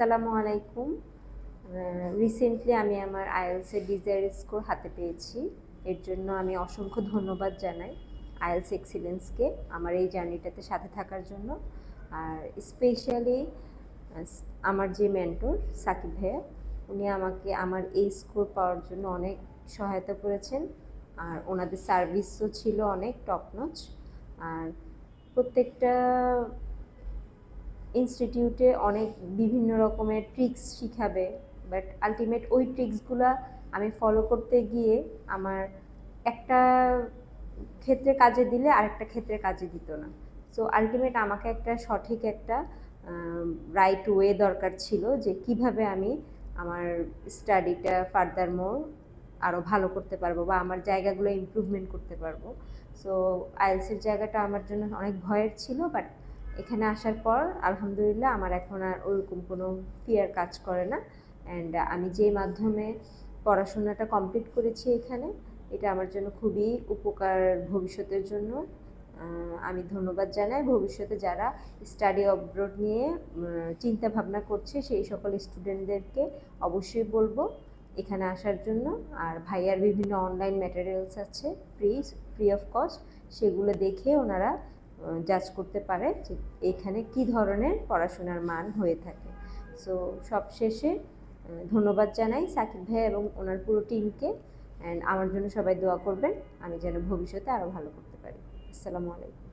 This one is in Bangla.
আসসালামু আলাইকুম। রিসেন্টলি আমি আমার আইএলসের ডিজায়ার স্কোর হাতে পেয়েছি। এর জন্য আমি অসংখ্য ধন্যবাদ জানাই আইএলস এক্সিলেন্সকে আমার এই জার্নিটাতে সাথে থাকার জন্য। আর স্পেশালি আমার যে মেন্টর সাকিব ভাইয়া, উনি আমাকে আমার এই স্কোর পাওয়ার জন্য অনেক সহায়তা করেছেন। আর ওনাদের সার্ভিসও ছিল অনেক টপ নচ আর প্রত্যেকটা ইনস্টিটিউটে অনেক বিভিন্ন রকমের ট্রিক্স শিখাবে বাট আলটিমেট ওই ট্রিক্সগুলো আমি ফলো করতে গিয়ে আমার একটা ক্ষেত্রে কাজে দিলে আরেকটা ক্ষেত্রে কাজে দিত না। সো আলটিমেট আমাকে একটা সঠিক একটা রাইট ওয়ে দরকার ছিল যে কীভাবে আমি আমার স্টাডিটা ফার্দার মোর আরও ভালো করতে পারব বা আমার জায়গাগুলো ইমপ্রুভমেন্ট করতে পারব। সো আইএলসের জায়গাটা আমার জন্য অনেক ভয়ের ছিল বাট এখানে আসার পর, আলহামদুলিল্লাহ আমার এখন আর ওরকম কোনো ফিয়ার কাজ করে না। অ্যান্ড আমি যে মাধ্যমে পড়াশোনাটা কমপ্লিট করেছি এখানে, এটা আমার জন্য খুবই উপকার ভবিষ্যতের জন্য। আমি ধন্যবাদ জানাই। ভবিষ্যতে যারা স্টাডি অব্রোড নিয়ে চিন্তা ভাবনা করছে, সেই সকল স্টুডেন্টদেরকে অবশ্যই বলব এখানে আসার জন্য। আর ভাইয়ার বিভিন্ন অনলাইন ম্যাটেরিয়ালস আছে ফ্রি ফ্রি অফ কস্ট সেগুলো দেখে ওনারা জাজ করতে পারে যে এখানে কি ধরনের পড়াশোনার মান হয়ে থাকে। সো সবশেষে ধন্যবাদ জানাই সাকিব ভাই এবং ওনার পুরো টিমকে অ্যান্ড আমার জন্য সবাই দোয়া করবেন। আমি যেন ভবিষ্যতে আরও ভালো করতে পারি। আসসালামু আলাইকুম।